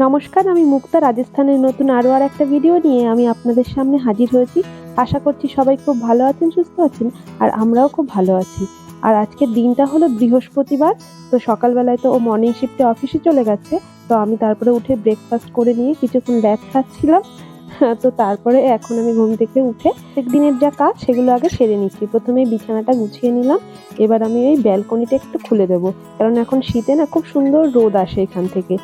নমস্কার, আমি মুক্তা রাজস্থানের নতুন আরও আর একটা ভিডিও নিয়ে আমি আপনাদের সামনে হাজির হয়েছি। আশা করছি সবাই খুব ভালো আছেন, সুস্থ আছেন, আর আমরাও খুব ভালো আছি। আর আজকের দিনটা হলো বৃহস্পতিবার, তো সকালবেলায় তো ও মর্নিং শিফটে অফিসে চলে গেছে, তো আমি তারপরে উঠে ব্রেকফাস্ট করে নিয়ে কিছুক্ষণ ল্যাদ খাচ্ছিলাম। তো তারপরে এখন আমি ঘুম থেকে উঠে দিনের যা কাজ সেগুলো আগে সেরে নিচ্ছি। প্রথমে বিছানাটা গুছিয়ে নিলাম, এবার আমি ওই ব্যালকনিটা একটু খুলে দেবো। কারণ এখন শীতে না খুব সুন্দর রোদ আসে এখান থেকে।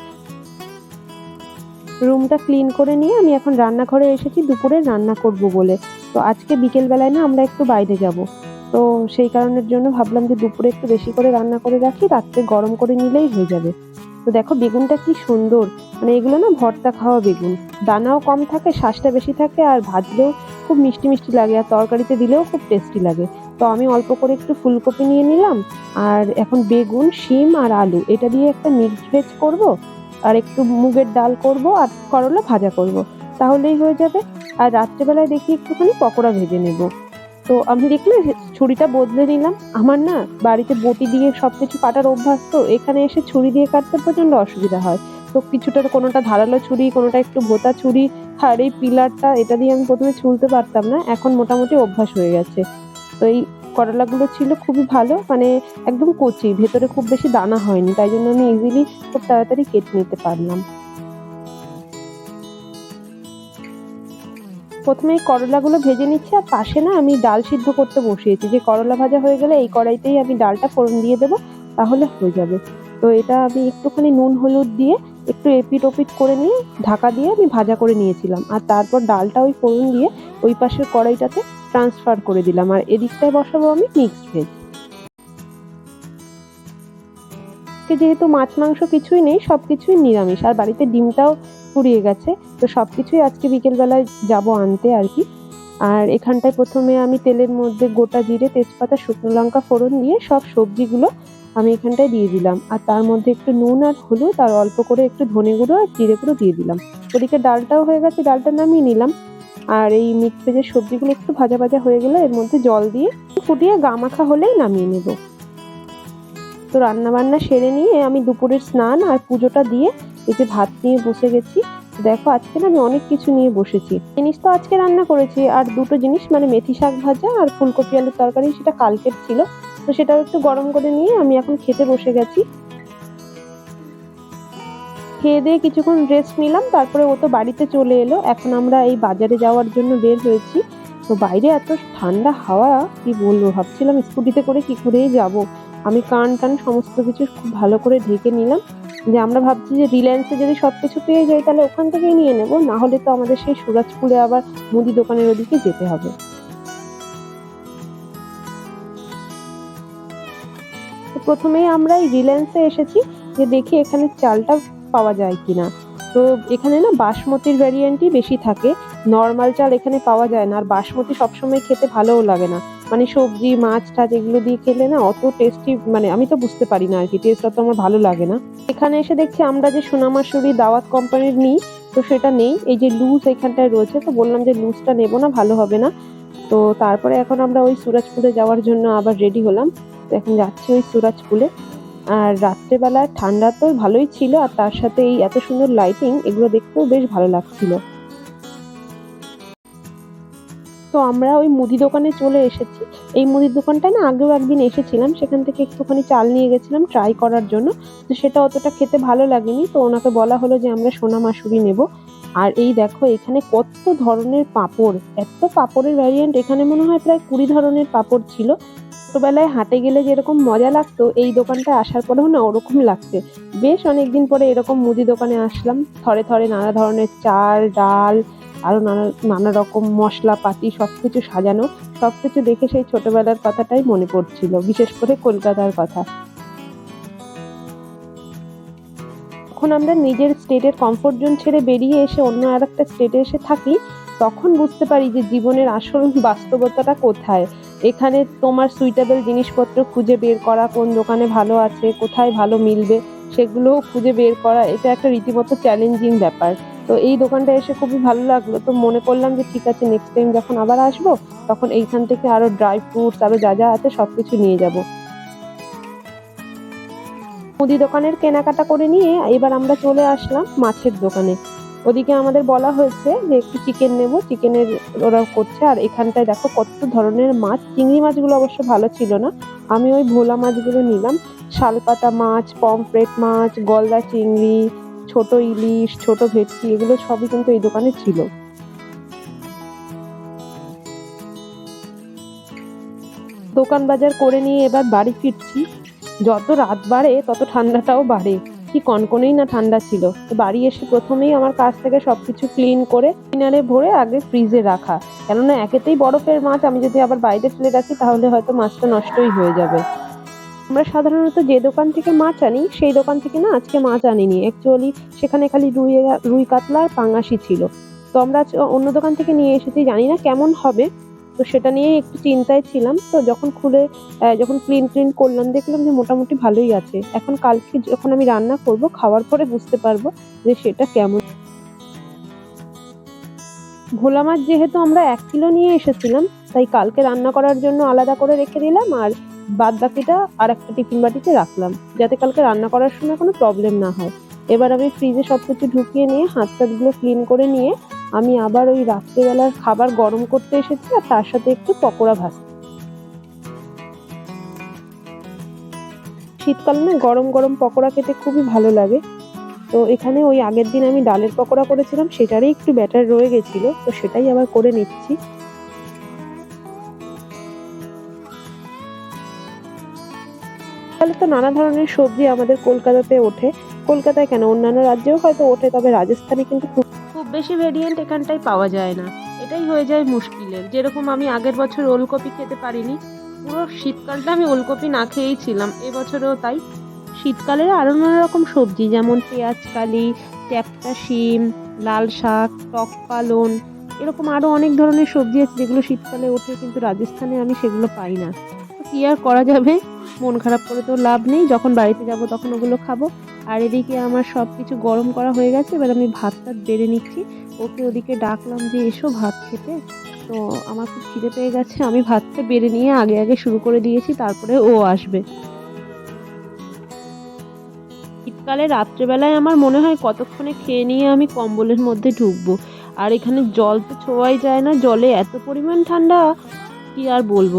রুমটা ক্লিন করে নিয়ে আমি এখন রান্নাঘরে এসেছি, দুপুরে রান্না করব বলে। তো আজকে বিকেল বেলায় না আমরা একটু বাইরে যাব। তো সেই কারণের জন্য ভাবলাম যে দুপুরে একটু বেশি করে রান্না করে রাখি, রাত্রে গরম করে নিলেই হয়ে যাবে। তো দেখো বেগুনটা কি সুন্দর মানে এগুলো না ভর্তা খাওয়া বেগুন। দানাও কম থাকে শ্বাসটা বেশি থাকে, আর ভাজলেও খুব মিষ্টি মিষ্টি লাগে, আর তরকারিতে দিলেও খুব টেস্টি লাগে। তো আমি অল্প করে একটু ফুলকপি নিয়ে নিলাম, আর এখন বেগুন, শিম আর আলু, এটা দিয়ে একটা মিক্সড ভেজ করব আর একটু মুগের ডাল করব আর করলা ভাজা করব। তাহলেই হয়ে যাবে। আর রাত্রেবেলায় দেখি একটুখানি পকোড়া ভেজে নেব। তো আমি দেখলে ছুরিটা বদলে নিলাম। আমার না বাড়িতে বটি দিয়ে সব কিছু কাটার অভ্যাস তো, এখানে এসে ছুরি দিয়ে কাটতে প্রচণ্ড অসুবিধা হয়। তো কিছুটা কোনোটা ধারালো ছুরি, কোনোটা একটু ভোতা ছুরি, আর এই পিলারটা, এটা দিয়ে আমি প্রথমে ছুলতে পারতাম না। এখন মোটামুটি অভ্যাস হয়ে গেছে। তো এই করলাগুলো ছিল খুবই ভালো মানে একদম কচি, ভেতরে খুব বেশি দানা হয়নি, তাই জন্য আমি ইজিলি খুব তাড়াতাড়ি কেটে নিতে পারলাম। প্রথমে এই করলাগুলো ভেজে নিচ্ছি, আর পাশে না আমি ডাল সিদ্ধ করতে বসিয়েছি। যে করলা ভাজা হয়ে গেলে এই কড়াইতেই আমি ডালটা ফোড়ন দিয়ে দেবো, তাহলে হয়ে যাবে। তো এটা আমি একটুখানি নুন, হলুদ দিয়ে একটু এপিট ওপিট করে নিয়ে ঢাকা দিয়ে আমি ভাজা করে নিয়েছিলাম। আর তারপর ডালটা ওই ফোড়ন দিয়ে ওই পাশের কড়াইটাতে ট্রান্সফার করে দিলাম, আর এদিকটায় বসাবো আমি মিক্সড ভেজ যেহেতু মাছ মাংস কিছুই নেই সব কিছুই নিরামিষ, আর বাড়িতে ডিমটাও ফুরিয়ে গেছে, তো সব কিছুই আজকে বিকেলবেলায় যাব আনতে আর কি। আর এখানটায় প্রথমে আমি তেলের মধ্যে গোটা জিরে, তেজপাতা, শুকনো লঙ্কা ফোড়ন দিয়ে সব সবজিগুলো আমি এখানটায় দিয়ে দিলাম। আর তার মধ্যে একটু নুন আর হলুদ, আর অল্প করে একটু ধনে গুঁড়ো আর জিরে গুঁড়ো দিয়ে দিলাম। ওদিকে ডালটাও হয়ে গেছে, ডালটা নামিয়ে নিলাম। আর এই মিক্স ভেজের সবজিগুলো একটু ভাজা ভাজা হয়ে গেলে এর মধ্যে জল দিয়ে ফুটিয়ে গা মাখা হলেই নামিয়ে নেব। তো রান্না বান্না সেরে নিয়ে আমি দুপুরের স্নান আর পুজোটা দিয়ে এই যে ভাত নিয়ে বসে গেছি। দেখো, আজকে আমি অনেক কিছু নিয়ে বসেছি। জিনিস তো আজকে রান্না করেছি, আর দুটো জিনিস মানে মেথি শাক ভাজা আর ফুলকপি আলুর তরকারি সেটা কালকের ছিল। তো সেটাও একটু গরম করে নিয়ে আমি এখন খেতে বসে গেছি। খেয়ে দিয়ে কিছুক্ষণ রেস্ট নিলাম, তারপরে ও তো বাড়িতে চলে এলো। এখন আমরা এই বাজারে যাওয়ার জন্য বের হয়েছি। তো বাইরে এত ঠান্ডা হাওয়া, কি বলব, ভাবছিলাম স্কুটিতে করে কি করেই যাব। আমি কান টান সমস্ত কিছু খুব ভালো করে ঢেকে নিলাম। যে আমরা ভাবছি যে রিলায়েন্সে যদি সব কিছু পেয়ে যাই, তাহলে ওখান থেকেই নিয়ে নেব। না হলে তো আমাদের সেই সুরাজপুরে আবার মুদি দোকানের ওদিকে যেতে হবে। প্রথমেই আমরা এই রিলায়েন্সে এসেছি। যে দেখি এখানে চালটা পাওয়া যায় কিনা। তো এখানে না বাসমতির ভ্যারিয়েন্টই বেশি থাকে। নর্মাল চাল এখানে পাওয়া যায় না। আর বাসমতি সবসময় খেতে ভালোও লাগে না। মানে সবজি, মাছ, টাছ এগুলো দিয়ে খেলে না অত টেস্টি মানে আমি তো বুঝতে পারি না আর কি টেস্ট অত আমার ভালো লাগে না। এখানে এসে দেখছি আমরা যে সোনামাসুরি দাওয়াত কোম্পানির নিই, তো সেটা নেই। এই যে লুজ এখানটায় রয়েছে, তো বললাম যে লুজটা নেব না, ভালো হবে না। তো তারপরে এখন আমরা ওই সুরাজপুরে যাওয়ার জন্য আবার রেডি হলাম। তো এখন যাচ্ছি ওই সুরাজপুরে আর রাত্রেবেলা ঠান্ডা তো ভালোই ছিল আর তার সাথে এই এত সুন্দর লাইটিং এগুলো দেখতেও বেশ ভালো লাগছিল। তো আমরা ওই মুদি দোকানে চলে এসেছি। এই মুদির দোকানটায় না আগেও একদিন এসেছিলাম, সেখান থেকে একটুখানি চাল নিয়ে গেছিলাম ট্রাই করার জন্য। তো সেটা অতটা খেতে ভালো লাগেনি, তো ওনাকে বলা হলো যে আমরা সোনা মাসুরি নেব। আর এই দেখো, এখানে কত ধরনের পাপড়, এত পাপড়ের ভ্যারিয়েন্ট এখানে মনে হয় প্রায় কুড়ি ধরনের পাপড় ছিল। ছোটবেলায় হাটে গেলে যেরকম মজা লাগতো, এই দোকানটা আসার পরেও না ওরকম লাগছে। বেশ অনেকদিন পরে এরকম মুদি দোকানে আসলাম। থরে থরে নানা ধরনের চাল, ডাল, আরও নানা নানা রকম মশলাপাতি সবকিছু সাজানো। সবকিছু দেখে সেই ছোটবেলার কথাটাই মনে পড়ছিল, বিশেষ করে কলকাতার কথা। যখন আমরা নিজের স্টেটের কমফোর্ট জোন ছেড়ে বেরিয়ে এসে অন্য আর একটা স্টেটে এসে থাকি, তখন বুঝতে পারি যে জীবনের আসল বাস্তবতাটা কোথায়। এখানে তোমার সুইটেবল জিনিসপত্র খুঁজে বের করা, কোন দোকানে ভালো আছে, কোথায় ভালো মিলবে সেগুলোও খুঁজে বের করা, এটা একটা রীতিমতো চ্যালেঞ্জিং ব্যাপার। তো এই দোকানটা এসে খুবই ভালো লাগল। তো মনে করলাম যে ঠিক আছে নেক্সট টাইম যখন আবার আসব, তখন এইখান থেকে আরও ড্রাই ফ্রুটস আরও যা যা আছে সবকিছু নিয়ে যাব। মুদি দোকানের কেনাকাটা করে নিয়ে এবার আমরা চলে আসলাম মাছের দোকানে। ওদিকে আমাদের বলা হয়েছে যে একটু চিকেন নেব চিকেনের ওরা করছে। আর এখানটায় দেখো কত ধরনের মাছ। চিংড়ি মাছগুলো অবশ্য ভালো ছিল না। আমি ওই ভোলা মাছগুলো নিলাম। শালপাতা মাছ, পমফ্রেট মাছ, গলদা চিংড়ি, ছোট ইলিশ, ছোট ভেটকি, এগুলো সবই কিন্তু এই দোকানে ছিল। দোকান বাজার করে নিয়ে এবার বাড়ি ফিরছি। যত রাত বাড়ে, তত ঠান্ডাটাও বাড়ে। কি কনকনেই না ঠান্ডা ছিল। বাড়ি এসে প্রথমেই আমার কাছ থেকে সবকিছু ক্লিন করে কিনারে ভরে আগে ফ্রিজে রাখা। কেননা একেতেই বরফের মাছ, আমি যদি আবার বাইরে ফেলে রাখি, তাহলে হয়তো মাছটা নষ্টই হয়ে যাবে। আমরা সাধারণত যে দোকান থেকে মাছ আনি, সেই দোকান থেকে না আজকে মাছ আনিনি। অ্যাকচুয়ালি সেখানে খালি রুই রুই কাতলা আর পাঙাশি ছিল। তো আমরা অন্য দোকান থেকে নিয়ে এসেছি, জানি না কেমন হবে। তো সেটা নিয়ে একটু চিন্তায় ছিলাম। তো যখন খুলে যখন ক্লিন ক্লিন করলাম, দেখলাম যে মোটামুটি ভালোই আছে। এখন কালকে যখন আমি রান্না করব, খাওয়ার পরে বুঝতে পারব যে সেটা কেমন। ভোলা মাছ যেহেতু আমরা এক কিলো নিয়ে এসেছিলাম, তাই কালকে রান্না করার জন্য আলাদা করে রেখে দিলাম আর বাদ বাকিটা আর একটা টিফিন বাটিতে রাখলাম, যাতে কালকে রান্না করার সময় কোনো প্রবলেম না হয়। এবার আমি ফ্রিজে সব কিছু ঢুকিয়ে নিয়ে হাত টাতগুলো ক্লিন করে নিয়ে আমি আবার ওই রাত্রেবেলার খাবার গরম করতে এসেছি আর তার সাথে একটু পকোড়া ভাজছি। শীতকালে না গরম গরম পকোড়া খেতে খুবই ভালো লাগে। তো এখানে ওই আগের দিন আমি ডালের পকোড়া করেছিলাম, সেটারই একটু ব্যাটার রয়ে গেছিল, তো সেটাই আবার করে নিচ্ছি। তাহলে তো নানা ধরনের সবজি আমাদের কলকাতাতে ওঠে। কলকাতায় কেন? অন্যান্য রাজ্যেও হয়তো ওঠে, তবে রাজস্থানে কিন্তু খুব বেশি ভেরিয়েন্ট এখানটায় পাওয়া যায় না। এটাই হয়ে যায় মুশকিলের। যেরকম আমি আগের বছর ওলকপি খেতে পারিনি, পুরো শীতকালটা আমি ওলকপি না খেয়েই ছিলাম। এবছরেও তাই। শীতকালের আরও নানা রকম সবজি, যেমন পেঁয়াজ, কালি, ট্যাপটা শিম, লাল শাক, টক পালন, এরকম আরও অনেক ধরনের সবজি আছে যেগুলো শীতকালে ওঠে, কিন্তু রাজস্থানে আমি সেগুলো পাই না। কী আর করা যাবে? মন খারাপ করে তো লাভ নেই। যখন বাড়িতে যাব তখন ওগুলো খাব। আর এদিকে আমার সব কিছু গরম করা হয়ে গেছে, এবার আমি ভাতটা বেড়ে নিচ্ছি। ওকে ওদিকে ডাকলাম যে, এসো ভাত খেতে। তো আমার খুব খিদে পেয়ে গেছে, আমি ভাতটা বেড়ে নিয়ে আগে আগে শুরু করে দিয়েছি, তারপরে ও আসবে। শীতকালে রাত্রেবেলায় আমার মনে হয় কতক্ষণে খেয়ে নিয়ে আমি কম্বলের মধ্যে ঢুকবো। আর এখানে জল তো ছোঁয়াই যায় না, জলে এত পরিমাণ ঠান্ডা, কি আর বলব।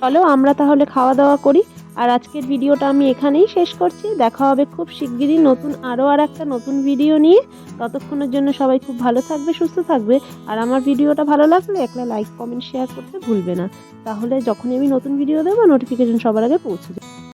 চলো আমরা তাহলে খাওয়া দাওয়া করি। আর আজকের ভিডিওটা আমি এখানেই শেষ করছি। দেখা হবে খুব শিগগিরই নতুন আরও আর একটা নতুন ভিডিও নিয়ে। ততক্ষণের জন্য সবাই খুব ভালো থাকবে, সুস্থ থাকবে। আর আমার ভিডিওটা ভালো লাগলে একটা লাইক, কমেন্ট শেয়ার করতে ভুলবে না। তাহলে যখনই আমি নতুন ভিডিও দেবো নোটিফিকেশন সবার আগে পৌঁছে যাবে।